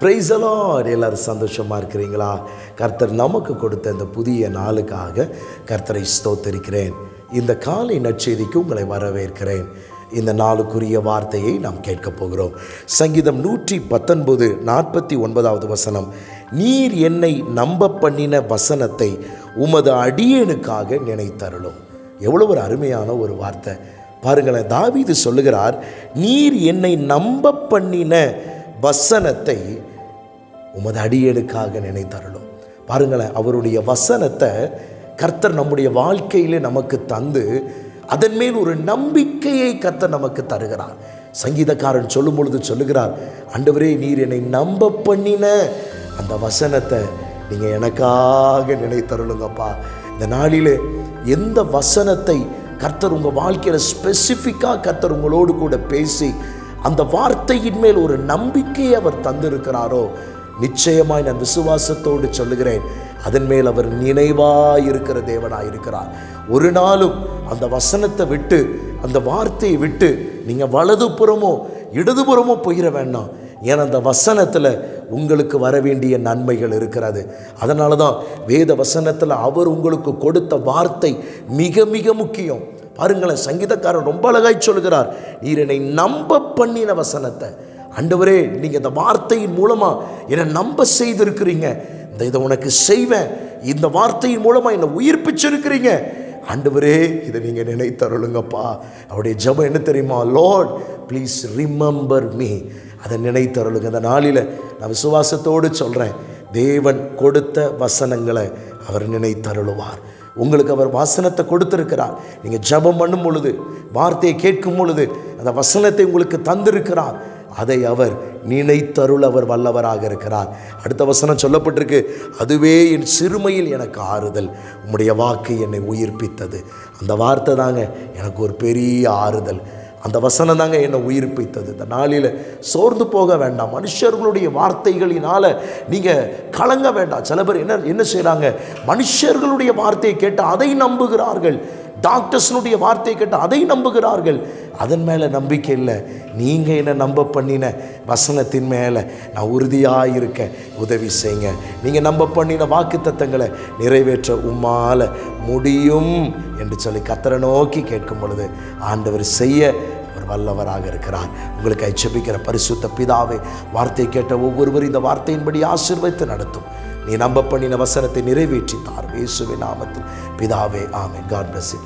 பிரைசலாட் எல்லோரும் சந்தோஷமாக இருக்கிறீங்களா? கர்த்தர் நமக்கு கொடுத்த இந்த புதிய நாளுக்காக கர்த்தரை ஸ்தோத்தரிக்கிறேன். இந்த காலை நற்செய்திக்கு உங்களை வரவேற்கிறேன். இந்த நாளுக்குரிய வார்த்தையை நாம் கேட்கப் போகிறோம். சங்கீதம் நூற்றி பத்தொன்பது நாற்பத்தி ஒன்பதாவது வசனம். நீர் என்னை நம்ப பண்ணின வசனத்தை உமது அடியனுக்காக நினைத்தருளும். எவ்வளோ ஒரு அருமையான ஒரு வார்த்தை. பாருங்களேன் தாவீது சொல்லுகிறார் நீர் என்னை நம்ப பண்ணின வசனத்தை உமது அடியேடுக்காக நினைத்தருளும். பாருங்களேன் அவருடைய வசனத்தை கர்த்தர் நம்முடைய வாழ்க்கையிலே நமக்கு தந்து அதன் மேல் ஒரு நம்பிக்கையை கர்த்தர் நமக்கு தருகிறார். சங்கீதக்காரன் சொல்லும் பொழுது சொல்லுகிறார் அண்டவரே நீர் என்னை நம்ப பண்ணின அந்த வசனத்தை நீங்கள் எனக்காக நினைத்தருளுங்கப்பா. இந்த நாளில் எந்த வசனத்தை கர்த்தர் உங்கள் வாழ்க்கையில் ஸ்பெசிஃபிக்காக கர்த்தர் உங்களோடு கூட பேசி அந்த வார்த்தையின் மேல் ஒரு நம்பிக்கையை அவர் தந்திருக்கிறாரோ நிச்சயமாய் நான் விசுவாசத்தோடு சொல்லுகிறேன். அதன் மேல் அவர் நினைவாக இருக்கிற தேவனாய் இருக்கிறார் ஒரு நாளும் அந்த வசனத்தை விட்டு அந்த வார்த்தையை விட்டு நீங்கள் வலதுபுறமோ இடதுபுறமோ போயிட வேண்டாம். ஏன்னா அந்த வசனத்தில் உங்களுக்கு வர வேண்டிய நன்மைகள் இருக்கிறது. அதனால தான் வேத வசனத்தில் அவர் உங்களுக்கு கொடுத்த வார்த்தை மிக மிக முக்கியம். பாருங்களேன் சங்கீதக்காரன் ரொம்ப அழகாய் சொல்கிறார் நீர் என்னை நம்ப பண்ணின வசனத்தை அண்டவரே நீங்கள் இந்த வார்த்தையின் மூலமாக என்னை நம்ப செய்திருக்கிறீங்க. இந்த இதை உனக்கு செய்வேன். இந்த வார்த்தையின் மூலமாக என்னை உயிர்ப்பிச்சிருக்கிறீங்க. ஆண்டவரே இதை நீங்கள் நினைத்தருளுங்கப்பா அவருடைய ஜெபம் என்ன தெரியுமா? லார்ட் ப்ளீஸ் ரிமெம்பர் மீ அதை நினைத்தருளுங்க அந்த நாளில் நான் விசுவாசத்தோடு சொல்கிறேன் தேவன் கொடுத்த வசனங்களை அவர் நினைத்தருளுவார் உங்களுக்கு அவர் வசனத்தை கொடுத்துருக்கிறார். நீங்கள் ஜெபம் பண்ணும் பொழுது வார்த்தையை கேட்கும் பொழுது அந்த வசனத்தை உங்களுக்கு தந்திருக்கிறார். அதை அவர் நினைத்தருள் அவர் வல்லவராக இருக்கிறார். அடுத்த வசனம் சொல்லப்பட்டிருக்கு அதுவே என் சிறுமையில் எனக்கு ஆறுதல். உம்முடைய வாக்கு என்னை உயிர்ப்பித்தது. அந்த வார்த்தை தாங்க எனக்கு ஒரு பெரிய ஆறுதல். அந்த வசனம் தாங்க என்னை உயிர்ப்பித்தது. இந்த நாளில் சோர்ந்து போக வேண்டாம். மனுஷர்களுடைய வார்த்தைகளினால் நீங்கள் கலங்க வேண்டாம். சில பேர் என்ன என்ன செய்கிறாங்க மனுஷர்களுடைய வார்த்தையை கேட்டு அதை நம்புகிறார்கள். டாக்டர்ஸ்னுடைய வார்த்தையை கேட்டு அதை நம்புகிறார்கள். அதன் மேலே நம்பிக்கை இல்லை. நீங்கள் என்னை நம்ப பண்ணின வசனத்தின் மேலே நான் உறுதியாக இருக்க உதவி செய்யுங்க. நீங்கள் நம்ப பண்ணின வாக்கு தத்தங்களை நிறைவேற்ற உம்மால் முடியும் என்று சொல்லி கத்தரை நோக்கி கேட்கும் பொழுது ஆண்டவர் செய்ய அவர் வல்லவராக இருக்கிறார். உங்களுக்கு ஐச்சபிக்கிற பரிசுத்த பிதாவே வார்த்தை கேட்ட ஒவ்வொருவரும் இந்த வார்த்தையின்படி ஆசீர்வைத்து நடத்தும். நீ நம்ப பண்ணின வசனத்தை நிறைவேற்றித்தார். இயேசுவின் நாமத்தில். பிதாவே ஆமென். God plus